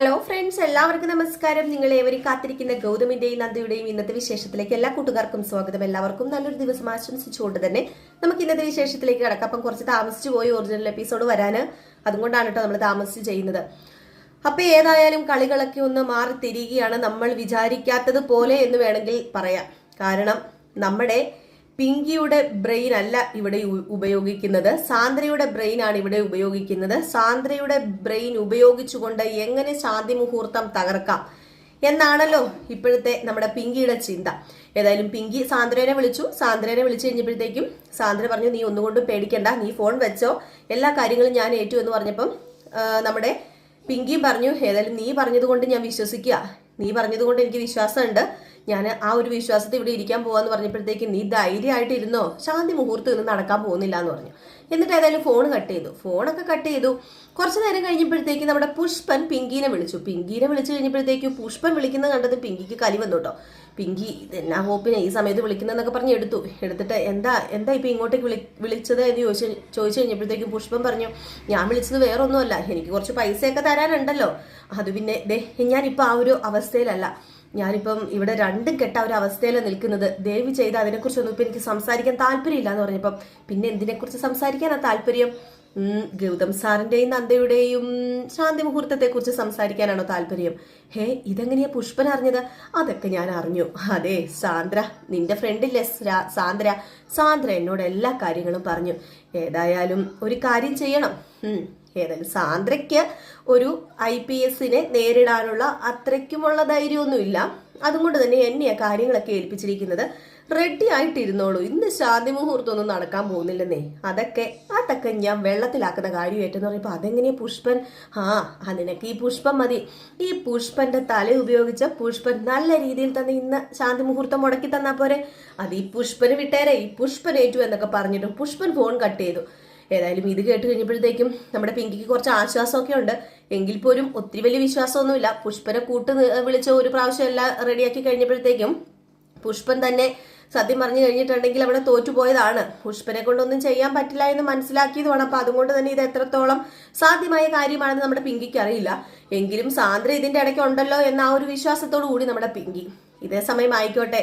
Hello friends എല്ലാവർക്കും നമസ്കാരം. നിങ്ങൾ ഏവരും കാത്തിരിക്കുന്ന ഗൗതമിന്റെയും നന്ദിയുടെയും ഇന്നത്തെ വിശേഷത്തിലേക്ക് എല്ലാ കൂട്ടുകാർക്കും സ്വാഗതം. എല്ലാവർക്കും നല്ലൊരു ദിവസം ആശംസിച്ചുകൊണ്ട് തന്നെ നമുക്ക് ഇന്നത്തെ വിശേഷത്തിലേക്ക് കിടക്കാം. അപ്പം കുറച്ച് താമസിച്ചു പോയി ഒറിജിനൽ എപ്പിസോഡ് വരാന്. അതുകൊണ്ടാണ് കേട്ടോ നമ്മൾ താമസിച്ച് ചെയ്യുന്നത്. അപ്പൊ ഏതായാലും കളികളൊക്കെ ഒന്ന് മാറി തിരികുകയാണ് നമ്മൾ വിചാരിക്കാത്തത് പോലെ എന്ന് വേണമെങ്കിൽ പറയാം. കാരണം നമ്മുടെ പിങ്കിയുടെ ബ്രെയിൻ അല്ല ഇവിടെ ഉപയോഗിക്കുന്നത്. സാന്ദ്രയുടെ ബ്രെയിൻ ആണ് ഇവിടെ ഉപയോഗിക്കുന്നത്. സാന്ദ്രയുടെ ബ്രെയിൻ ഉപയോഗിച്ചുകൊണ്ട് എങ്ങനെ ശാന്തി മുഹൂർത്തം തകർക്കാം എന്നാണല്ലോ ഇപ്പോഴത്തെ നമ്മുടെ പിങ്കിയുടെ ചിന്ത. ഏതായാലും പിങ്കി സാന്ദ്രേനെ വിളിച്ചു. സാന്ദ്രേനെ വിളിച്ചു കഴിഞ്ഞപ്പോഴത്തേക്കും സാന്ദ്ര പറഞ്ഞു നീ ഒന്നുകൊണ്ടും പേടിക്കണ്ട നീ ഫോൺ വെച്ചോ. എല്ലാ കാര്യങ്ങളും ഞാൻ ഏറ്റു എന്ന് പറഞ്ഞപ്പം നമ്മുടെ പിങ്കിയും പറഞ്ഞു ഏതായാലും നീ പറഞ്ഞതുകൊണ്ട് ഞാൻ വിശ്വസിക്കുക. നീ പറഞ്ഞതുകൊണ്ട് എനിക്ക് വിശ്വാസമുണ്ട്. ഞാൻ ആ ഒരു വിശ്വാസത്തിൽ ഇവിടെ ഇരിക്കാൻ പോവാന്ന് പറഞ്ഞപ്പോഴത്തേക്ക് നീ ധൈര്യമായിട്ട് ഇരുന്നോ ശാന്തി മുഹൂർത്തം ഇന്ന് നടക്കാൻ പോകുന്നില്ല എന്ന് പറഞ്ഞു. എന്നിട്ട് ഏതായാലും ഫോൺ കട്ട് ചെയ്തു. ഫോണൊക്കെ കട്ട് ചെയ്തു. കുറച്ച് നേരം കഴിഞ്ഞപ്പോഴത്തേക്ക് നമ്മുടെ പുഷ്പൻ പിങ്കീനെ വിളിച്ചു. പിങ്കീനെ വിളിച്ചു കഴിഞ്ഞപ്പോഴത്തേക്ക് പുഷ്പൻ വിളിക്കുന്നത് കണ്ടത് പിങ്കിക്ക് കലി വന്നു കേട്ടോ. പിങ്കി ഇതെന്നാ ഹോപ്പിനെ ഈ സമയത്ത് വിളിക്കുന്നതെന്നൊക്കെ പറഞ്ഞ് എടുത്തു. എടുത്തിട്ട് എന്താ എന്താ ഇപ്പം ഇങ്ങോട്ടേക്ക് വിളി വിളിച്ചത് എന്ന് ചോദിച്ചു ചോദിച്ചു കഴിഞ്ഞപ്പോഴത്തേക്കും പുഷ്പം പറഞ്ഞു ഞാൻ വിളിച്ചത് വേറെ ഒന്നുമല്ല എനിക്ക് കുറച്ച് പൈസയൊക്കെ തരാനുണ്ടല്ലോ. അത് പിന്നെ ദേ ഞാനിപ്പോൾ ആ ഒരു അവസ്ഥയിലല്ല. ഞാനിപ്പം ഇവിടെ രണ്ടും കെട്ട ഒരു അവസ്ഥയിൽ നിൽക്കുന്നത്. ദയവ് ചെയ്ത് അതിനെക്കുറിച്ചൊന്നും ഇപ്പം എനിക്ക് സംസാരിക്കാൻ താല്പര്യമില്ല എന്ന് പറഞ്ഞപ്പം പിന്നെ എന്തിനെക്കുറിച്ച് സംസാരിക്കാനാ താല്പര്യം? ഗൗതം സാറിന്റെയും നന്ദയുടെയും ശാന്തി മുഹൂർത്തത്തെ കുറിച്ച് സംസാരിക്കാനാണോ താല്പര്യം? ഹേ ഇതെങ്ങനെയാ പുഷ്പൻ അറിഞ്ഞത്? അതൊക്കെ ഞാൻ അറിഞ്ഞു. അതെ സാന്ദ്ര നിന്റെ ഫ്രണ്ടില്ലേ സാന്ദ്ര. സാന്ദ്ര എന്നോട് എല്ലാ കാര്യങ്ങളും പറഞ്ഞു. ഏതായാലും ഒരു കാര്യം ചെയ്യണം. ഏതായാലും സാന്ദ്രയ്ക്ക് ഒരു ഐ പി എസിനെ നേരിടാനുള്ള അത്രയ്ക്കുമുള്ള ധൈര്യമൊന്നുമില്ല. അതുകൊണ്ട് തന്നെ എന്നെയാ കാര്യങ്ങളൊക്കെ ഏൽപ്പിച്ചിരിക്കുന്നത്. റെഡി ആയിട്ടിരുന്നോളൂ. ഇന്ന് ശാന്തി മുഹൂർത്തമൊന്നും നടക്കാൻ പോകുന്നില്ലെന്നേ. അതൊക്കെ അതൊക്കെ ഞാൻ വെള്ളത്തിലാക്കുന്ന കാര്യമായിട്ടെന്ന് പറയുമ്പോൾ അതെങ്ങനെയാ പുഷ്പൻ? ആ അതിനൊക്കെ ഈ പുഷ്പം മതി. ഈ പുഷ്പന്റെ തല ഉപയോഗിച്ച പുഷ്പൻ നല്ല രീതിയിൽ തന്നെ ഇന്ന് ശാന്തി മുഹൂർത്തം മുടക്കി തന്നാൽ പോരെ. അത് ഈ പുഷ്പന് വിട്ടേരെ. ഈ പുഷ്പൻ ഏറ്റു എന്നൊക്കെ പറഞ്ഞിട്ട് പുഷ്പൻ ഫോൺ കട്ട് ചെയ്തു. ഏതായാലും ഇത് കേട്ട് കഴിഞ്ഞപ്പോഴത്തേക്കും നമ്മുടെ പിങ്കിക്ക് കുറച്ച് ആശ്വാസമൊക്കെ ഉണ്ട്. എങ്കിൽ പോലും ഒത്തിരി വലിയ വിശ്വാസമൊന്നുമില്ല. പുഷ്പനെ കൂട്ട് വിളിച്ച ഒരു പ്രാവശ്യം എല്ലാം റെഡിയാക്കി കഴിഞ്ഞപ്പോഴത്തേക്കും പുഷ്പൻ തന്നെ സത്യം പറഞ്ഞു കഴിഞ്ഞിട്ടുണ്ടെങ്കിൽ അവിടെ തോറ്റുപോയതാണ്. പുഷ്പനെ കൊണ്ടൊന്നും ചെയ്യാൻ പറ്റില്ല എന്ന് മനസ്സിലാക്കിയതുമാണ്. അപ്പൊ അതുകൊണ്ട് തന്നെ ഇത് എത്രത്തോളം സാധ്യമായ കാര്യമാണെന്ന് നമ്മുടെ പിങ്കിക്ക് അറിയില്ല. എങ്കിലും സാന്ദ്ര ഇതിന്റെ ഇടയ്ക്ക് ഉണ്ടല്ലോ എന്ന ആ ഒരു വിശ്വാസത്തോടു കൂടി നമ്മുടെ പിങ്കി ഇതേ സമയം ആയിക്കോട്ടെ.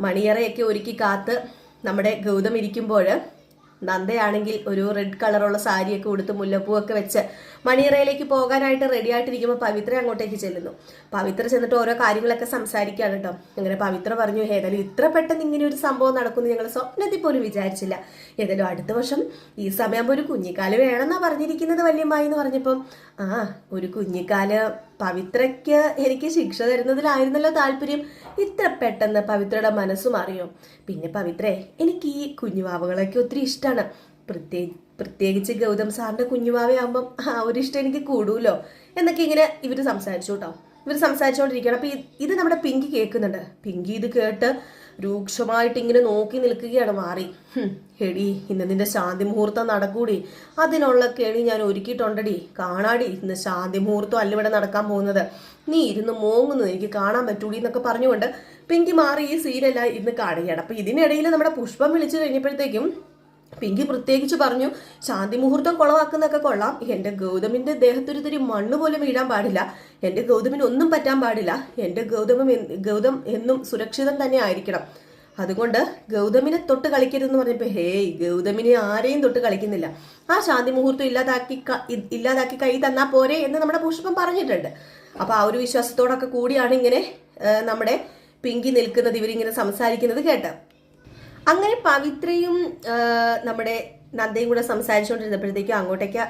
മണിയറയൊക്കെ ഒരുക്കി കാത്ത് നമ്മുടെ ഗൗതം ഇരിക്കുമ്പോൾ നന്ദയാണെങ്കിൽ ഒരു റെഡ് കളറുള്ള സാരിയൊക്കെ ഉടുത്ത് മുല്ലപ്പൂവൊക്കെ വെച്ച് മണിയറയിലേക്ക് പോകാനായിട്ട് റെഡി ആയിട്ടിരിക്കുമ്പോൾ പവിത്ര അങ്ങോട്ടേക്ക് ചെല്ലുന്നു. പവിത്ര ചെന്നിട്ട് ഓരോ കാര്യങ്ങളൊക്കെ സംസാരിക്കുകയാണ് കേട്ടോ അങ്ങനെ പവിത്ര പറഞ്ഞു ഏതായാലും ഇത്ര പെട്ടെന്ന് ഇങ്ങനെ ഒരു സംഭവം നടക്കുന്നു ഞങ്ങൾ സ്വപ്നത്തിൽ പോലും വിചാരിച്ചില്ല. ഏതായാലും അടുത്ത വർഷം ഈ സമയമാകുമ്പോൾ ഒരു കുഞ്ഞിക്കാൽ വേണമെന്നാ പറഞ്ഞിരിക്കുന്നത് വല്യമായി എന്ന് പറഞ്ഞപ്പം ആ ഒരു കുഞ്ഞിക്കാൽ പവിത്രയ്ക്ക് എനിക്ക് ശിക്ഷ തരുന്നതിലായിരുന്നല്ലോ താല്പര്യം. ഇത്ര പെട്ടെന്ന് പവിത്രയുടെ മനസ്സ് മാറിയോ പിന്നെ പവിത്രേ എനിക്ക് ഈ കുഞ്ഞുവാവകളൊക്കെ ഒത്തിരി ഇഷ്ടമാണ് പ്രത്യേക പ്രത്യേകിച്ച് ഗൗതം സാറിന്റെ കുഞ്ഞുവാവയാകുമ്പം ആ ഒരു ഇഷ്ടം എനിക്ക് കൂടുമല്ലോ എന്നൊക്കെ ഇങ്ങനെ ഇവർ സംസാരിച്ചു കേട്ടോ. ഇവർ സംസാരിച്ചുകൊണ്ടിരിക്കുകയാണ് അപ്പൊ ഇത് നമ്മുടെ പിങ്കി കേൾക്കുന്നുണ്ട്. പിങ്കി ഇത് കേട്ട് രൂക്ഷമായിട്ട് ഇങ്ങനെ നോക്കി നിൽക്കുകയാണ് മാറി. എടി ഇന്ന് നിന്റെ ശാന്തി മുഹൂർത്തം നടക്കൂടി. അതിനുള്ള കേടി ഞാൻ ഒരുക്കിയിട്ടുണ്ടടി. കാണാടി ഇന്ന് ശാന്തി മുഹൂർത്തം അല്ല ഇവിടെ നടക്കാൻ പോകുന്നത്. നീ ഇരുന്ന് മോങ്ങുന്നത് എനിക്ക് കാണാൻ പറ്റൂടി എന്നൊക്കെ പറഞ്ഞുകൊണ്ട് പിങ്കി മാറി ഈ സീനെല്ലാം ഇന്ന് കാണുകയാണ്. അപ്പൊ ഇതിനിടയിൽ നമ്മുടെ പുഷ്പം വിളിച്ചു കഴിഞ്ഞപ്പോഴത്തേക്കും പിങ്കി പ്രത്യേകിച്ച് പറഞ്ഞു ശാന്തി മുഹൂർത്തം കുളവാക്കുന്നൊക്കെ കൊള്ളാം. എന്റെ ഗൗതമിന്റെ ദേഹത്തൊരു തരി മണ്ണ് പോലും വീഴാൻ പാടില്ല. എന്റെ ഗൗതമിന് ഒന്നും പറ്റാൻ പാടില്ല. എന്റെ ഗൗതമം ഗൗതം എന്നും സുരക്ഷിതം തന്നെ ആയിരിക്കണം. അതുകൊണ്ട് ഗൗതമിനെ തൊട്ട് കളിക്കരുതെന്ന് പറഞ്ഞപ്പോ ഹേയ് ഗൗതമിനെ ആരെയും തൊട്ട് കളിക്കുന്നില്ല. ആ ശാന്തി മുഹൂർത്തം ഇല്ലാതാക്കി ഇല്ലാതാക്കി കൈ തന്നാ പോരെ എന്ന് നമ്മുടെ പുഷ്പം പറഞ്ഞിട്ടുണ്ട്. അപ്പൊ ആ ഒരു വിശ്വാസത്തോടൊക്കെ കൂടിയാണ് ഇങ്ങനെ നമ്മുടെ പിങ്കി നിൽക്കുന്നത് ഇവരിങ്ങനെ സംസാരിക്കുന്നത് കേട്ട്. അങ്ങനെ പവിത്രയും നമ്മുടെ നന്ദയും കൂടെ സംസാരിച്ചുകൊണ്ടിരുന്നപ്പോഴത്തേക്കും അങ്ങോട്ടേക്ക്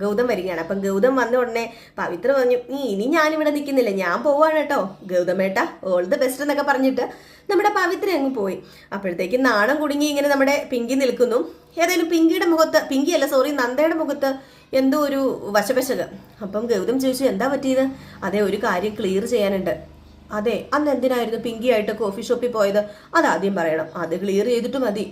ഗൗതം വരികയാണ്. അപ്പം ഗൗതം വന്ന ഉടനെ പവിത്ര പറഞ്ഞു നീ ഇനി ഞാനിവിടെ നിൽക്കുന്നില്ല ഞാൻ പോവാണ് കേട്ടോ. ഗൗതമേട്ട ഓൾ ദ ബെസ്റ്റ് എന്നൊക്കെ പറഞ്ഞിട്ട് നമ്മുടെ പവിത്ര അങ്ങ് പോയി. അപ്പോഴത്തേക്ക് നാണം കുടുങ്ങി ഇങ്ങനെ നമ്മുടെ പിങ്കി നിൽക്കുന്നു. ഏതായാലും പിങ്കിയുടെ മുഖത്ത് പിങ്കി അല്ല സോറി നന്ദയുടെ മുഖത്ത് എന്തോ ഒരു വശപശക. അപ്പം ഗൗതം ചോദിച്ചു എന്താ പറ്റിയത്? അതെ ഒരു കാര്യം ക്ലിയർ ചെയ്യാനുണ്ട്. അതെ അന്ന് എന്തിനായിരുന്നു പിങ്കിയായിട്ട് കോഫി ഷോപ്പിൽ പോയത്? അതാദ്യം പറയണം. അത് ക്ലിയർ ചെയ്തിട്ട് മതി.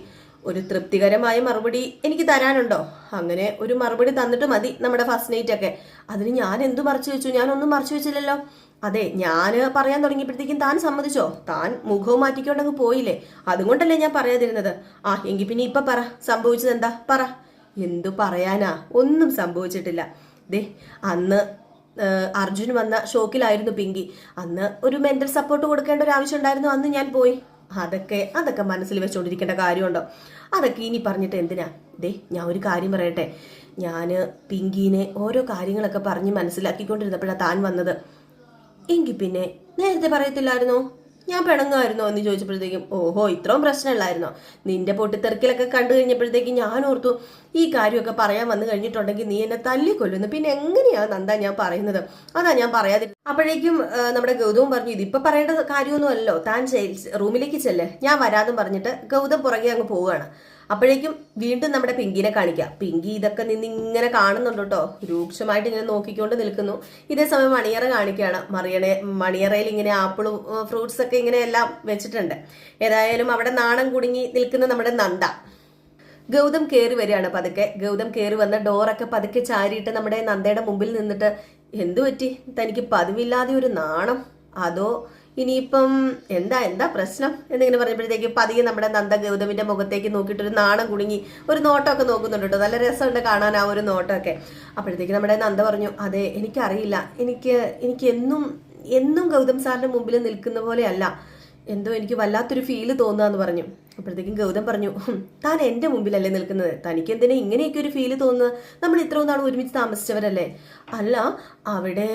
ഒരു തൃപ്തികരമായ മറുപടി എനിക്ക് തരാനുണ്ടോ? അങ്ങനെ ഒരു മറുപടി തന്നിട്ട് മതി നമ്മുടെ ഫസ്റ്റ് നൈറ്റ് ഒക്കെ. അതിന് ഞാൻ എന്തു മറച്ചു വെച്ചു? ഞാൻ ഒന്നും മറച്ചു വെച്ചില്ലല്ലോ. അതെ ഞാൻ പറയാൻ തുടങ്ങിയപ്പോഴത്തേക്കും താൻ സമ്മതിച്ചോ? താൻ മുഖവും മാറ്റിക്കൊണ്ടങ്ങ് പോയില്ലേ? അതുകൊണ്ടല്ലേ ഞാൻ പറയാതിരുന്നത്. ആ എങ്കിൽ പിന്നെ ഇപ്പൊ പറ. സംഭവിച്ചത് എന്താ പറ. എന്തു പറയാനാ? ഒന്നും സംഭവിച്ചിട്ടില്ല. ദേ അന്ന് അർജുൻ വന്ന ഷോക്കിലായിരുന്നു പിങ്കി. അന്ന് ഒരു മെന്റൽ സപ്പോർട്ട് കൊടുക്കേണ്ട ഒരു ആവശ്യം ഉണ്ടായിരുന്നു. അന്ന് ഞാൻ പോയി. അതൊക്കെ അതൊക്കെ മനസ്സിൽ വെച്ചുകൊണ്ടിരിക്കേണ്ട കാര്യമുണ്ടോ? അതൊക്കെ ഇനി പറഞ്ഞിട്ട് എന്തിനാ? ദേ ഞാൻ ഒരു കാര്യം പറയട്ടെ. ഞാൻ പിങ്കീനെ ഓരോ കാര്യങ്ങളൊക്കെ പറഞ്ഞ് മനസ്സിലാക്കിക്കൊണ്ടിരുന്നപ്പോഴാണ് താൻ വന്നത്. എങ്കിൽ പിന്നെ നേരത്തെ പറയത്തില്ലായിരുന്നോ? ഞാൻ പിണങ്ങായിരുന്നോ എന്ന് ചോദിച്ചപ്പോഴത്തേക്കും ഓഹോ ഇത്രയും പ്രശ്നമില്ലായിരുന്നോ? നിന്റെ പൊട്ടിത്തെറിക്കലൊക്കെ കണ്ടു കഴിഞ്ഞപ്പോഴത്തേക്കും ഞാൻ ഓർത്തു ഈ കാര്യമൊക്കെ പറയാൻ വന്നു കഴിഞ്ഞിട്ടുണ്ടെങ്കിൽ നീ എന്നെ തല്ലിക്കൊല്ലുന്നു. പിന്നെ എങ്ങനെയാണ് നന്ദ ഞാൻ പറയുന്നത്? അതാ ഞാൻ പറയാതി അപ്പോഴേക്കും നമ്മുടെ ഗൗതവും പറഞ്ഞു ഇതിപ്പൊ പറയേണ്ട കാര്യമൊന്നുമല്ലോ താൻ റൂമിലേക്ക് ചെല്ലേ. ഞാൻ വരാതും പറഞ്ഞിട്ട് ഗൗതം പുറകെ അങ്ങ് പോവുകയാണ്. അപ്പോഴേക്കും വീണ്ടും നമ്മുടെ പിങ്കിനെ കാണിക്കാം. പിങ്കി ഇതൊക്കെ നിന്ന് ഇങ്ങനെ കാണുന്നുണ്ട് കേട്ടോ. രൂക്ഷമായിട്ട് ഇങ്ങനെ നോക്കിക്കൊണ്ട് നിൽക്കുന്നു. ഇതേ സമയം മണിയറ കാണിക്കുകയാണ്. മറിയണെ മണിയറയിൽ ഇങ്ങനെ ആപ്പിളും ഫ്രൂട്ട്സ് ഒക്കെ ഇങ്ങനെ എല്ലാം വെച്ചിട്ടുണ്ട്. ഏതായാലും അവിടെ നാണം കുടുങ്ങി നിൽക്കുന്ന നമ്മുടെ നന്ദ. ഗൗതം കയറി വരികയാണ് പതുക്കെ. ഗൗതം കയറി വന്ന ഡോറൊക്കെ പതുക്കെ ചാരിയിട്ട് നമ്മുടെ നന്ദയുടെ മുമ്പിൽ നിന്നിട്ട് എന്തു പറ്റി തനിക്ക് പതിവില്ലാതെ ഒരു നാണം? അതോ ഇനിയിപ്പം എന്താ എന്താ പ്രശ്നം? എന്നിങ്ങനെ പറയുമ്പോഴത്തേക്ക് പതിയെ നമ്മുടെ നന്ദ ഗൗതമിന്റെ മുഖത്തേക്ക് നോക്കിയിട്ട് ഒരു നാണം കുടുങ്ങി ഒരു നോട്ടമൊക്കെ നോക്കുന്നുണ്ട് കേട്ടോ. നല്ല രസമുണ്ട് കാണാൻ ആ ഒരു നോട്ടമൊക്കെ. അപ്പോഴത്തേക്ക് നമ്മുടെ നന്ദ പറഞ്ഞു അതെ എനിക്കറിയില്ല. എനിക്ക് എനിക്ക് എന്നും എന്നും ഗൗതം സാറിന്റെ മുമ്പിൽ നിൽക്കുന്ന പോലെയല്ല. എന്തോ എനിക്ക് വല്ലാത്തൊരു ഫീൽ തോന്നുകയെന്ന് പറഞ്ഞു. അപ്പോഴത്തേക്കും ഗൗതം പറഞ്ഞു "ഹും, താൻ എന്റെ മുമ്പിലല്ലേ നിൽക്കുന്നത്. തനിക്ക് എന്തിനാ ഇങ്ങനെയൊക്കെ ഒരു ഫീൽ തോന്നുന്നത് നമ്മൾ ഇത്രയും നാൾ ഒരുമിച്ച് താമസിച്ചവരല്ലേ? അല്ല അവിടെ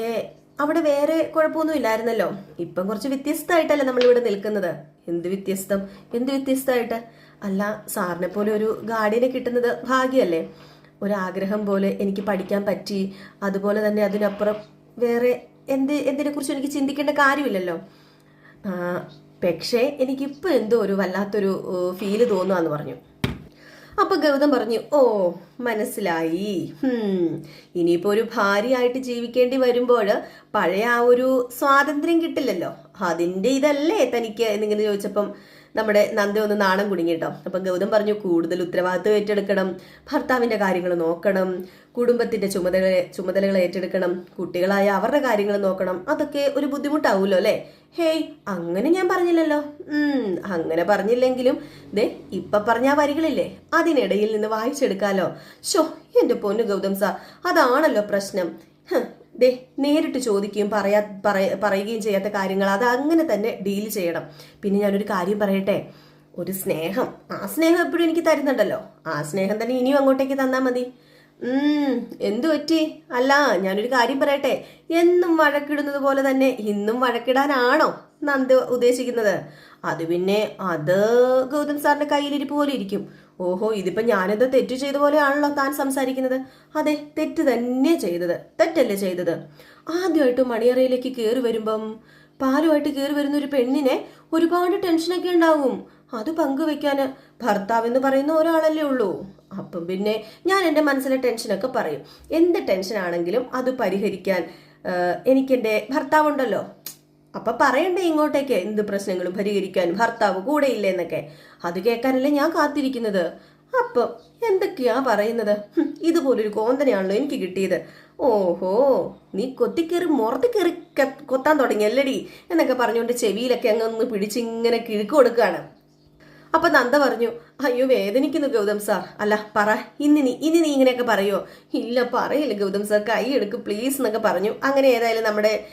അവിടെ വേറെ കുഴപ്പമൊന്നും ഇല്ലായിരുന്നല്ലോ ഇപ്പം കുറച്ച് വ്യത്യസ്തമായിട്ടല്ലേ നമ്മളിവിടെ നിൽക്കുന്നത്. എന്ത് വ്യത്യസ്തം? എന്ത് വ്യത്യസ്തമായിട്ട്? അല്ല സാറിനെ പോലെ ഒരു ഗാർഡിയനെ കിട്ടുന്നത് ഭാഗ്യമല്ലേ? ഒരാഗ്രഹം പോലെ എനിക്ക് പഠിക്കാൻ പറ്റി. അതുപോലെ തന്നെ അതിനപ്പുറം വേറെ എന്ത് എന്തിനെക്കുറിച്ചും എനിക്ക് ചിന്തിക്കേണ്ട കാര്യമില്ലല്ലോ. പക്ഷേ എനിക്കിപ്പോൾ എന്തോ ഒരു വല്ലാത്തൊരു ഫീൽ തോന്നുക എന്ന് പറഞ്ഞു. അപ്പൊ ഗൗതം പറഞ്ഞു ഓ മനസ്സിലായി. ഇനിയിപ്പോ ഒരു ഭാര്യയായിട്ട് ജീവിക്കേണ്ടി വരുമ്പോൾ പഴയ ആ ഒരു സ്വാതന്ത്ര്യം കിട്ടില്ലല്ലോ. അതിന്റെ ഇതല്ലേ തനിക്ക്? എന്നിങ്ങനെ ചോദിച്ചപ്പം നമ്മുടെ നന്ദ ഒന്ന് നാണം കുടുങ്ങി കേട്ടോ അപ്പം ഗൗതം പറഞ്ഞു കൂടുതൽ ഉത്തരവാദിത്വം ഏറ്റെടുക്കണം ഭർത്താവിന്റെ കാര്യങ്ങൾ നോക്കണം കുടുംബത്തിന്റെ ചുമതല ചുമതലകൾ ഏറ്റെടുക്കണം കുട്ടികളായ അവരുടെ കാര്യങ്ങൾ നോക്കണം അതൊക്കെ ഒരു ബുദ്ധിമുട്ടാവുമല്ലോ അല്ലേ? ഹേയ് അങ്ങനെ ഞാൻ പറഞ്ഞില്ലല്ലോ. അങ്ങനെ പറഞ്ഞില്ലെങ്കിലും ദേ ഇപ്പം പറഞ്ഞ വരികളില്ലേ അതിനിടയിൽ നിന്ന് വായിച്ചെടുക്കാലോ. ഷോ എന്റെ പൊന്നു ഗൗതം സാർ അതാണല്ലോ പ്രശ്നം. ദേ നേരിട്ട് ചോദിക്കുകയും പറയാ പറയ- പറയുകയും ചെയ്യാത്ത കാര്യങ്ങൾ അത് അങ്ങനെ തന്നെ ഡീൽ ചെയ്യണം. പിന്നെ ഞാനൊരു കാര്യം പറയട്ടെ? ഒരു സ്നേഹം. ആ സ്നേഹം എപ്പോഴും എനിക്ക് തരുന്നുണ്ടല്ലോ. ആ സ്നേഹം തന്നെ ഇനിയും അങ്ങോട്ടേക്ക് തന്നാൽ മതി. എന്തു പറ്റി? അല്ല ഞാനൊരു കാര്യം പറയട്ടെ? എന്നും വഴക്കിടുന്നത് പോലെ തന്നെ ഇന്നും വഴക്കിടാനാണോ നന്ദ ഉദ്ദേശിക്കുന്നത്? അത് പിന്നെ അത് ഗൗതം സാറിന്റെ കയ്യിലിരിപ്പ് പോലെ ഇരിക്കും. ഓഹോ ഇതിപ്പോ ഞാനെന്തോ തെറ്റ് ചെയ്ത പോലെയാണല്ലോ താൻ സംസാരിക്കുന്നത്. അതെ തെറ്റ് തന്നെ ചെയ്തത്. തെറ്റല്ലേ ചെയ്തത്? ആദ്യമായിട്ട് മണിയറയിലേക്ക് കയറി വരുമ്പം പാലുമായിട്ട് കയറി വരുന്ന ഒരു പെണ്ണിനെ ഒരുപാട് ടെൻഷനൊക്കെ ഉണ്ടാവും. അത് പങ്കുവെക്കാൻ ഭർത്താവ് എന്ന് പറയുന്ന ഒരാളല്ലേ ഉള്ളൂ. അപ്പം പിന്നെ ഞാൻ എന്റെ മനസ്സിലെ ടെൻഷനൊക്കെ പറയും. എന്ത് ടെൻഷൻ ആണെങ്കിലും അത് പരിഹരിക്കാൻ എനിക്കെന്റെ ഭർത്താവുണ്ടല്ലോ. അപ്പൊ പറയണ്ടേ ഇങ്ങോട്ടേക്ക്? എന്ത് പ്രശ്നങ്ങളും പരിഹരിക്കാൻ ഭർത്താവ് കൂടെ ഇല്ലെന്നൊക്കെ അത് കേൾക്കാനല്ലേ ഞാൻ കാത്തിരിക്കുന്നത്. അപ്പൊ എന്തൊക്കെയാ പറയുന്നത്? ഇതുപോലൊരു കോന്തനെയാണല്ലോ എനിക്ക് കിട്ടിയത്. ഓഹോ നീ കൊത്തിക്കേറി മുറത്ത് കയറി കൊത്താൻ കൊത്താൻ തുടങ്ങിയല്ലടി എന്നൊക്കെ പറഞ്ഞുകൊണ്ട് ചെവിയിലൊക്കെ അങ്ങ് ഒന്ന് പിടിച്ചിങ്ങനെ കിഴുക്ക് കൊടുക്കുകയാണ്. അപ്പൊ നന്ദ പറഞ്ഞു അയ്യോ വേദനിക്കുന്നു ഗൗതം സാർ. അല്ല പറ. ഇന്നി ഇനി നീ ഇങ്ങനെയൊക്കെ പറയോ? ഇല്ല പറയില്ല ഗൗതം സാർ. കൈ എടുക്കും പ്ലീസ് എന്നൊക്കെ പറഞ്ഞു. അങ്ങനെ ഏതായാലും നമ്മുടെ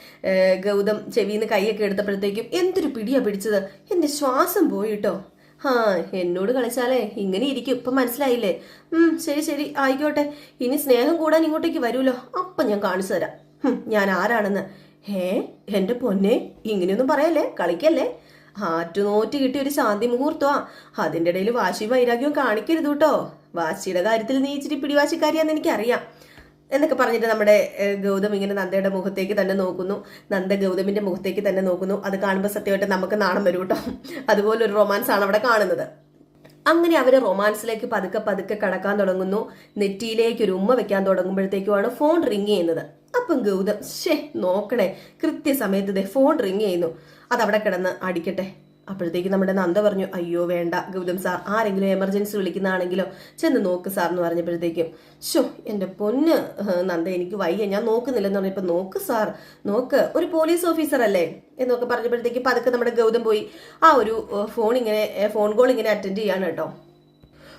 ഗൗതം ചെവിന്ന് കൈയൊക്കെ എടുത്തപ്പോഴത്തേക്കും എന്തൊരു പിടിയാ പിടിച്ചത്. എന്റെ ശ്വാസം പോയിട്ടോ. ആ എന്നോട് കളിച്ചാലേ ഇങ്ങനെ ഇരിക്കും. ഇപ്പൊ മനസ്സിലായില്ലേ? ഉം ശരി ശരി ആയിക്കോട്ടെ. ഇനി സ്നേഹം കൂടാൻ ഇങ്ങോട്ടേക്ക് വരൂലോ അപ്പൊ ഞാൻ കാണിച്ചു തരാം. ഞാൻ ആരാണെന്ന്? ഹേ എന്റെ പൊന്നെ ഇങ്ങനെയൊന്നും പറയല്ലേ? കളിക്കല്ലേ? ആറ്റുനോറ്റ് കിട്ടിയ ഒരു ശാന്തി മുഹൂർത്തമാ. അതിന്റെ ഇടയിൽ വാശി വൈരാഗ്യവും കാണിക്കരുത് കേട്ടോ. വാശിയുടെ കാര്യത്തിൽ നീ ഇച്ചിരി പിടിവാശിക്കാരിയാന്ന് എനിക്കറിയാം. എന്നൊക്കെ പറഞ്ഞിട്ട് നമ്മുടെ ഗൗതം ഇങ്ങനെ നന്ദയുടെ മുഖത്തേക്ക് തന്നെ നോക്കുന്നു. നന്ദ ഗൗതമിന്റെ മുഖത്തേക്ക് തന്നെ നോക്കുന്നു. അത് കാണുമ്പോൾ സത്യമായിട്ട് നമുക്ക് നാണം വരും കേട്ടോ. അതുപോലെ ഒരു റൊമാൻസ് ആണ് അവിടെ കാണുന്നത്. അങ്ങനെ അവർ റൊമാൻസിലേക്ക് പതുക്കെ പതുക്കെ കടക്കാൻ തുടങ്ങുന്നു. നെറ്റിയിലേക്ക് ഒരു ഉമ്മ വെക്കാൻ തുടങ്ങുമ്പോഴത്തേക്കുമാണ് ഫോൺ റിങ് ചെയ്യുന്നത്. അപ്പം ഗൗതം ഷേ നോക്കണേ കൃത്യസമയത്ത് ഫോൺ റിങ് ചെയ്യുന്നു. അതവിടെ കിടന്ന് അടിക്കട്ടെ. അപ്പോഴത്തേക്ക് നമ്മുടെ നന്ദ പറഞ്ഞു അയ്യോ വേണ്ട ഗൗതം സാർ ആരെങ്കിലും എമർജൻസി വിളിക്കുന്നതാണെങ്കിലോ? ചെന്ന് നോക്ക് സാർ എന്ന് പറഞ്ഞപ്പോഴത്തേക്കും ഷോ എന്റെ പൊന്ന് നന്ദ എനിക്ക് വയ്യ ഞാൻ നോക്കുന്നില്ലെന്ന് പറഞ്ഞപ്പോൾ നോക്ക് സാർ നോക്ക് ഒരു പോലീസ് ഓഫീസർ അല്ലേ? എന്നൊക്കെ പറഞ്ഞപ്പോഴത്തേക്ക് പതുക്കെ നമ്മുടെ ഗൗതം പോയി ആ ഒരു ഫോൺ ഇങ്ങനെ ഫോൺ കോൾ ഇങ്ങനെ അറ്റൻഡ് ചെയ്യാണ് കേട്ടോ.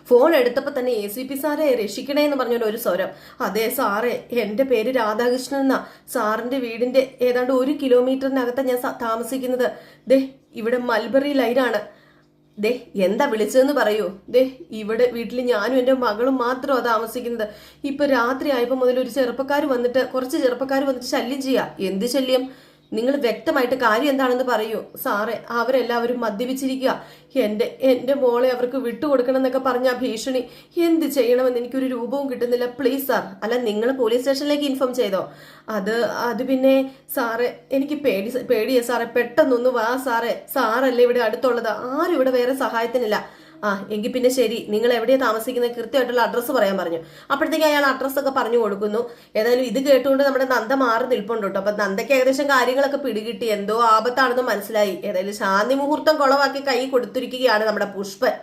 ഫോൺ എടുത്തപ്പോൾ തന്നെ എ സി പി സാറെ രക്ഷിക്കണേ എന്ന് പറഞ്ഞൊരു ഒരു സ്വരം. അതെ സാറേ എന്റെ പേര് രാധാകൃഷ്ണൻ എന്നാ. സാറിന്റെ വീടിന്റെ ഏതാണ്ട് ഒരു കിലോമീറ്ററിനകത്താണ് ഞാൻ താമസിക്കുന്നത്. ദേ ഇവിടെ മൽബറി ലൈനാണ്. ദേ എന്താ വിളിച്ചതെന്ന് പറയൂ. ദേ ഇവിടെ വീട്ടിൽ ഞാനും എന്റെ മകളും മാത്രമാണ് താമസിക്കുന്നത്. ഇപ്പൊ രാത്രി ആയപ്പോൾ മുതൽ ഒരു ചെറുപ്പക്കാർ വന്നിട്ട് കുറച്ച് ചെറുപ്പക്കാർ വന്നിട്ട് ശല്യം ചെയ്യാ. എന്ത് ശല്യം? നിങ്ങൾ വ്യക്തമായിട്ട് കാര്യം എന്താണെന്ന് പറയൂ. സാറേ അവരെല്ലാവരും മദ്യപിച്ചിരിക്കുക. എന്റെ എന്റെ മോളെ അവർക്ക് വിട്ടുകൊടുക്കണം എന്നൊക്കെ പറഞ്ഞ ഭീഷണി എന്ത് ചെയ്യണമെന്ന് എനിക്കൊരു രൂപവും കിട്ടുന്നില്ല. പ്ലീസ് സാർ അല്ല നിങ്ങൾ പോലീസ് സ്റ്റേഷനിലേക്ക് ഇൻഫോം ചെയ്തോ? അത് അത് പിന്നെ സാറേ എനിക്ക് പേടി പേടിയാ സാറേ. പെട്ടെന്നൊന്ന് വാ സാറേ. സാറല്ലേ ഇവിടെ അടുത്തുള്ളത്. ആരും ഇവിടെ വേറെ സഹായത്തിനില്ല. ആ എങ്കിൽ പിന്നെ ശരി. നിങ്ങൾ എവിടെയാണ് താമസിക്കുന്നത്? കൃത്യമായിട്ടുള്ള അഡ്രസ്സ് പറയാൻ പറഞ്ഞു. അപ്പോഴത്തേക്ക് അയാൾ അഡ്രസ്സൊക്കെ പറഞ്ഞു കൊടുക്കുന്നു. ഏതായാലും ഇത് കേട്ടുകൊണ്ട് നമ്മുടെ നന്ദ മാറി നിൽപ്പുണ്ട് കേട്ടോ. അപ്പം നന്ദയ്ക്ക് ഏകദേശം കാര്യങ്ങളൊക്കെ പിടികിട്ടി. എന്തോ ആപത്താണെന്ന് മനസ്സിലായി. ഏതായാലും ശാന്തി മുഹൂർത്തം കുളവാക്കി കൈ കൊടുത്തിരിക്കുകയാണ് നമ്മുടെ പുഷ്പൻ.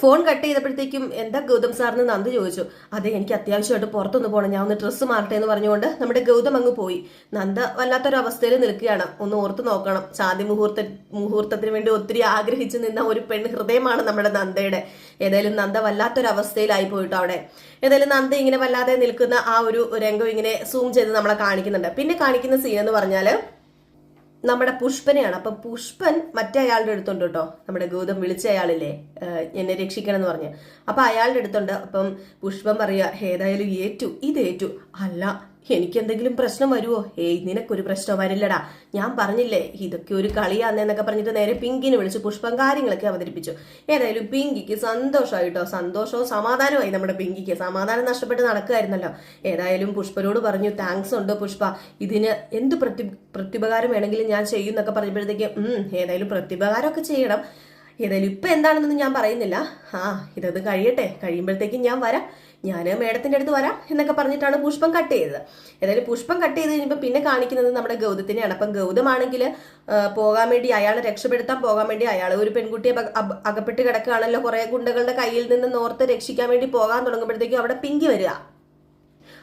ഫോൺ കട്ട് ചെയ്തപ്പോഴത്തേക്കും എന്താ ഗൗതം സാറിന് നന്ദ് ചോദിച്ചു. അതെ എനിക്ക് അത്യാവശ്യമായിട്ട് പുറത്തൊന്ന് പോകണം ഞാൻ ഒന്ന് ഡ്രസ്സ് മാറട്ടെ എന്ന് പറഞ്ഞുകൊണ്ട് നമ്മുടെ ഗൗതം അങ്ങ് പോയി. നന്ദ വല്ലാത്തൊരു അവസ്ഥയിൽ നിൽക്കുകയാണ്. ഒന്ന് ഓർത്ത് നോക്കണം. ശാന്തി മുഹൂർത്ത മുഹൂർത്തത്തിന് വേണ്ടി ഒത്തിരി ആഗ്രഹിച്ചു നിന്ന ഒരു പെൺ ഹൃദയമാണ് നമ്മുടെ നന്ദയുടെ. ഏതായാലും നന്ദ വല്ലാത്തൊരു അവസ്ഥയിലായി പോയിട്ടോ അവിടെ. ഏതായാലും നന്ദ ഇങ്ങനെ വല്ലാതെ നിൽക്കുന്ന ആ ഒരു രംഗം ഇങ്ങനെ സൂം ചെയ്ത് നമ്മളെ കാണിക്കുന്നുണ്ട്. പിന്നെ കാണിക്കുന്ന സീൻ എന്ന് പറഞ്ഞാൽ നമ്മുടെ പുഷ്പനെയാണ്. അപ്പം പുഷ്പൻ മറ്റേ അയാളുടെ അടുത്തുണ്ട് കേട്ടോ. നമ്മുടെ ഗൗതം വിളിച്ച അയാളില്ലേ? എന്നെ രക്ഷിക്കണം എന്ന് പറഞ്ഞ്. അപ്പൊ അയാളുടെ അടുത്തുണ്ട്. അപ്പം പുഷ്പം പറയുക ഏതായാലും ഏറ്റു. ഇത് ഏറ്റു അല്ല എനിക്ക് എന്തെങ്കിലും പ്രശ്നം വരുമോ ഏയ് നിനക്കൊരു പ്രശ്നം വരില്ലടാ. ഞാൻ പറഞ്ഞില്ലേ ഇതൊക്കെ ഒരു കളിയാന്നെന്നൊക്കെ പറഞ്ഞിട്ട് നേരെ പിങ്കിനെ വിളിച്ച് പുഷ്പം കാര്യങ്ങളൊക്കെ അവതരിപ്പിച്ചു. ഏതായാലും പിങ്കിക്ക് സന്തോഷമായിട്ടോ സന്തോഷവും സമാധാനമായി നമ്മുടെ പിങ്കിക്ക് സമാധാനം നഷ്ടപ്പെട്ട് നടക്കുമായിരുന്നല്ലോ. ഏതായാലും പുഷ്പനോട് പറഞ്ഞു താങ്ക്സ് ഉണ്ട് പുഷ്പ. ഇതിന് എന്ത് പ്രതി പ്രത്യുപകാരം വേണമെങ്കിലും ഞാൻ ചെയ്യും എന്നൊക്കെ പറഞ്ഞപ്പോഴത്തേക്ക് ഏതായാലും പ്രത്യുപകാരമൊക്കെ ചെയ്യണം. ഏതായാലും ഇപ്പൊ എന്താണെന്നൊന്നും ഞാൻ പറയുന്നില്ല. ആ ഇതത് കഴിയട്ടെ. കഴിയുമ്പോഴത്തേക്കും ഞാൻ വരാം. ഞാൻ മേഡത്തിന്റെ അടുത്ത് വരാം എന്നൊക്കെ പറഞ്ഞിട്ടാണ് പുഷ്പം കട്ട് ചെയ്തത്. ഏതായാലും പുഷ്പം കട്ട് ചെയ്ത് കഴിഞ്ഞപ്പോൾ പിന്നെ കാണിക്കുന്നത് നമ്മുടെ ഗൗതത്തിനെയാണ്. അപ്പം ഗൗതമാണെങ്കിൽ പോകാൻ വേണ്ടി അയാളെ രക്ഷപ്പെടുത്താൻ പോകാൻ വേണ്ടി അയാൾ ഒരു പെൺകുട്ടിയെ അകപ്പെട്ട് കിടക്കുകയാണല്ലോ കുറേ ഗുണ്ടകളുടെ കയ്യിൽ നിന്ന് നോർത്ത് രക്ഷിക്കാൻ വേണ്ടി പോകാൻ തുടങ്ങുമ്പോഴത്തേക്കും അവിടെ പിങ്കി വരിക.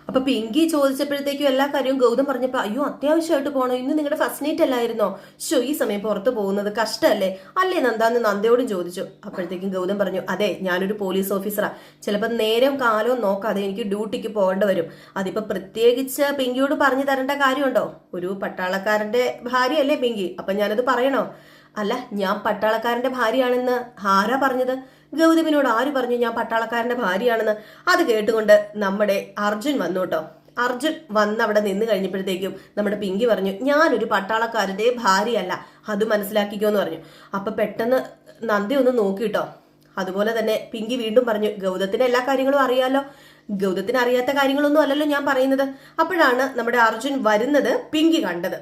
അപ്പൊ പിങ്കി ചോദിച്ചപ്പോഴത്തേക്കും എല്ലാ കാര്യവും ഗൗതം പറഞ്ഞപ്പോ അയ്യോ അത്യാവശ്യമായിട്ട് പോകണോ ഇന്ന് നിങ്ങളുടെ ഫസ്റ്റ് നൈറ്റ് അല്ലായിരുന്നോ? ഷോ ഈ സമയം പുറത്ത് പോകുന്നത് കഷ്ടമല്ലേ അല്ലേ നന്ദാന്ന് നന്ദയോടും ചോദിച്ചു. അപ്പോഴത്തേക്കും ഗൗതം പറഞ്ഞു അതെ ഞാനൊരു പോലീസ് ഓഫീസറാ ചിലപ്പോൾ നേരം കാലവും നോക്കാതെ എനിക്ക് ഡ്യൂട്ടിക്ക് പോകേണ്ടി വരും. അതിപ്പോ പ്രത്യേകിച്ച് പിങ്കിയോട് പറഞ്ഞു തരേണ്ട കാര്യമുണ്ടോ? ഒരു പട്ടാളക്കാരന്റെ ഭാര്യയല്ലേ പിങ്കി? അപ്പൊ ഞാനത് പറയണോ? അല്ല ഞാൻ പട്ടാളക്കാരന്റെ ഭാര്യയാണെന്ന് ആരാ പറഞ്ഞത്? ഗൗതമിനോട് ആര് പറഞ്ഞു ഞാൻ പട്ടാളക്കാരന്റെ ഭാര്യയാണെന്ന്? അത് കേട്ടുകൊണ്ട് നമ്മുടെ അർജുൻ വന്നു കേട്ടോ. അർജുൻ വന്ന് അവിടെ നിന്ന് കഴിഞ്ഞപ്പോഴത്തേക്കും നമ്മുടെ പിങ്കി പറഞ്ഞു ഞാനൊരു പട്ടാളക്കാരന്റെ ഭാര്യയല്ല. അത് മനസ്സിലാക്കിക്കോ എന്ന് പറഞ്ഞു. അപ്പൊ പെട്ടെന്ന് നന്ദി ഒന്ന് നോക്കിട്ടോ അതുപോലെ തന്നെ പിങ്കി വീണ്ടും പറഞ്ഞു ഗൗതത്തിന് എല്ലാ കാര്യങ്ങളും അറിയാലോ. ഗൗതത്തിന് അറിയാത്ത കാര്യങ്ങളൊന്നും അല്ലല്ലോ ഞാൻ പറയുന്നത്. അപ്പോഴാണ് നമ്മുടെ അർജുൻ വരുന്നത് പിങ്കി കണ്ടത്.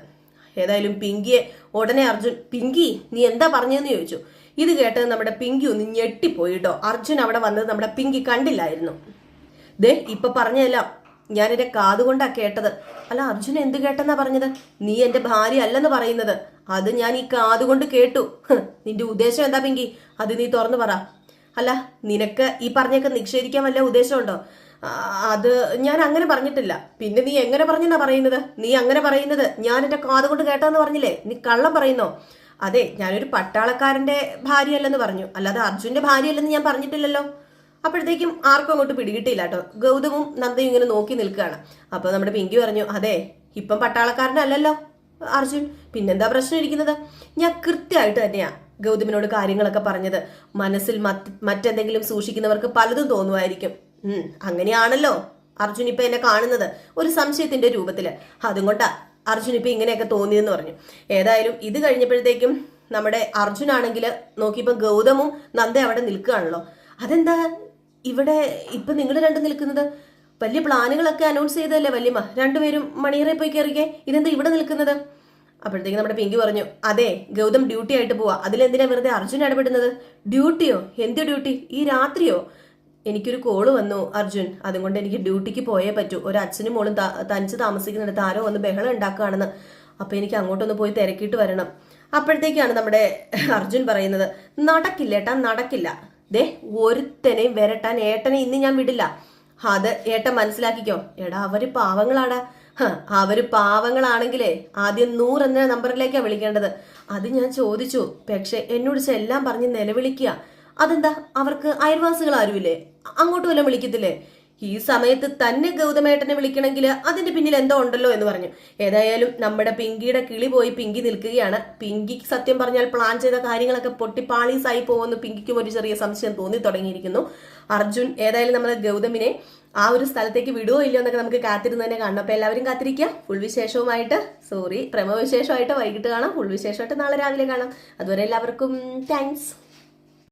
ഏതായാലും പിങ്കിയെ ഉടനെ അർജുൻ പിങ്കി നീ എന്താ പറഞ്ഞതെന്ന് ചോദിച്ചു? ഇത് കേട്ടത് നമ്മുടെ പിങ്കി ഒന്ന് ഞെട്ടിപ്പോയിട്ടോ അർജുൻ അവിടെ വന്നത് നമ്മുടെ പിങ്കി കണ്ടില്ലായിരുന്നു. ദേ ഇപ്പൊ പറഞ്ഞതെല്ലാം ഞാൻ എന്റെ കാതുകൊണ്ടാ കേട്ടത്. അല്ല അർജുൻ എന്ത് കേട്ടെന്നാ പറഞ്ഞത്? നീ എന്റെ ഭാര്യ അല്ലെന്ന് പറയുന്നത്. അത് ഞാൻ ഈ കാതുകൊണ്ട് കേട്ടു. നിന്റെ ഉദ്ദേശം എന്താ പിങ്കി? അത് നീ തുറന്നു പറ. അല്ല നിനക്ക് ഈ പറഞ്ഞൊക്കെ നിക്ഷേപിക്കാൻ വല്ല ഉദ്ദേശമുണ്ടോ? അത് ഞാൻ അങ്ങനെ പറഞ്ഞിട്ടില്ല. പിന്നെ നീ എങ്ങനെ പറഞ്ഞെന്നാ പറയുന്നത്? നീ അങ്ങനെ പറയുന്നത് ഞാൻ എന്റെ കാതുകൊണ്ട് കേട്ടെന്ന് പറഞ്ഞില്ലേ? നീ കള്ളം പറയുന്നോ? അതെ ഞാനൊരു പട്ടാളക്കാരന്റെ ഭാര്യയല്ലെന്ന് പറഞ്ഞു. അല്ലാതെ അർജുന്റെ ഭാര്യയല്ലെന്ന് ഞാൻ പറഞ്ഞിട്ടില്ലല്ലോ. അപ്പോഴത്തേക്കും ആർക്കും അങ്ങോട്ട് പിടികിട്ടില്ല കേട്ടോ. ഗൗതമും നന്ദയും ഇങ്ങനെ നോക്കി നിൽക്കുകയാണ്. അപ്പൊ നമ്മുടെ പിങ്കി പറഞ്ഞു അതെ ഇപ്പം പട്ടാളക്കാരനല്ലല്ലോ അർജുൻ. പിന്നെന്താ പ്രശ്നം ഇരിക്കുന്നത്? ഞാൻ കൃത്യമായിട്ട് തന്നെയാ ഗൗതമിനോട് കാര്യങ്ങളൊക്കെ പറഞ്ഞത്. മനസ്സിൽ മറ്റ് മറ്റെന്തെങ്കിലും സൂക്ഷിക്കുന്നവർക്ക് പലതും തോന്നുമായിരിക്കും. അങ്ങനെയാണല്ലോ അർജുൻ ഇപ്പൊ എന്നെ കാണുന്നത് ഒരു സംശയത്തിന്റെ രൂപത്തിൽ. അതുകൊണ്ടാ അർജുൻ ഇപ്പൊ ഇങ്ങനെയൊക്കെ തോന്നിയെന്ന് പറഞ്ഞു. ഏതായാലും ഇത് കഴിഞ്ഞപ്പോഴത്തേക്കും നമ്മുടെ അർജുനാണെങ്കിൽ നോക്കിയപ്പോ ഗൗതമും നന്ദ അവിടെ നിൽക്കുകയാണല്ലോ. അതെന്താ ഇവിടെ ഇപ്പൊ നിങ്ങൾ രണ്ടും നിൽക്കുന്നത്? വലിയ പ്ലാനുകളൊക്കെ അനൗൺസ് ചെയ്തതല്ലേ വല്യമ്മ? രണ്ടുപേരും മണിയറെ പോയി കയറിക്കേ. ഇതെന്താ ഇവിടെ നിൽക്കുന്നത്? അപ്പോഴത്തേക്ക് നമ്മുടെ പിങ്കി പറഞ്ഞു അതെ ഗൗതം ഡ്യൂട്ടി ആയിട്ട് പോവാ. അതിലെന്തിനാ വെറുതെ അർജുൻ ഇടപെടുന്നത്? ഡ്യൂട്ടിയോ എന്ത് ഡ്യൂട്ടി ഈ രാത്രിയോ? എനിക്കൊരു കോൾ വന്നു അർജുൻ. അതുകൊണ്ട് എനിക്ക് ഡ്യൂട്ടിക്ക് പോയേ പറ്റൂ. ഒരു അച്ഛനും മോളും തനിച്ച് താമസിക്കുന്നിടത്ത് ആരോ ഒന്ന് ബഹളം ഉണ്ടാക്കുകയാണെന്ന്. അപ്പൊ എനിക്ക് അങ്ങോട്ടൊന്ന് പോയി തിരക്കിയിട്ട് വരണം. അപ്പോഴത്തേക്കാണ് നമ്മുടെ അർജുൻ പറയുന്നത് നടക്കില്ല ഏട്ടാ നടക്കില്ല. ദേ ഒരുത്തനെയും വരട്ടാൻ ഏട്ടനെ ഇന്ന് ഞാൻ വിടില്ല. അത് ഏട്ടൻ മനസ്സിലാക്കിക്കോ. എടാ അവർ പാവങ്ങളാടാ. അവർ പാവങ്ങളാണെങ്കിലേ ആദ്യം നൂറ് എന്ന നമ്പറിലേക്കാണ് വിളിക്കേണ്ടത്. അത് ഞാൻ ചോദിച്ചു. പക്ഷെ എന്നോട് എല്ലാം പറഞ്ഞ് നിലവിളിക്കുക. അതെന്താ? അവർക്ക് അയൽവാസികൾ ആരുമില്ലേ അങ്ങോട്ട് വല്ല വിളിക്കത്തില്ലേ? ഈ സമയത്ത് തന്നെ ഗൗതമേട്ടനെ വിളിക്കണമെങ്കിൽ അതിന്റെ പിന്നിൽ എന്തോ ഉണ്ടല്ലോ എന്ന് പറഞ്ഞു. ഏതായാലും നമ്മുടെ പിങ്കിയുടെ കിളി പോയി പിങ്കി നിൽക്കുകയാണ്. പിങ്കിക്ക് സത്യം പറഞ്ഞാൽ പ്ലാൻ ചെയ്ത കാര്യങ്ങളൊക്കെ പൊട്ടിപ്പാളീസായി പോകുമെന്ന് പിങ്കിക്കും ഒരു ചെറിയ സംശയം തോന്നി തുടങ്ങിയിരിക്കുന്നു. അർജുൻ ഏതായാലും നമ്മുടെ ഗൗതമിനെ ആ ഒരു സ്ഥലത്തേക്ക് വിടുവോ ഇല്ലയോ എന്നൊക്കെ നമുക്ക് കാത്തിരുന്ന് തന്നെ കാണണം. അപ്പൊ എല്ലാവരും കാത്തിരിക്കുക. ഫുൾ വിശേഷവുമായിട്ട് സോറി പ്രമവിശേഷമായിട്ട് വൈകിട്ട് കാണാം. ഫുൾ വിശേഷമായിട്ട് നാളെ രാവിലെ കാണാം. അതുവരെ എല്ലാവർക്കും താങ്ക്സ്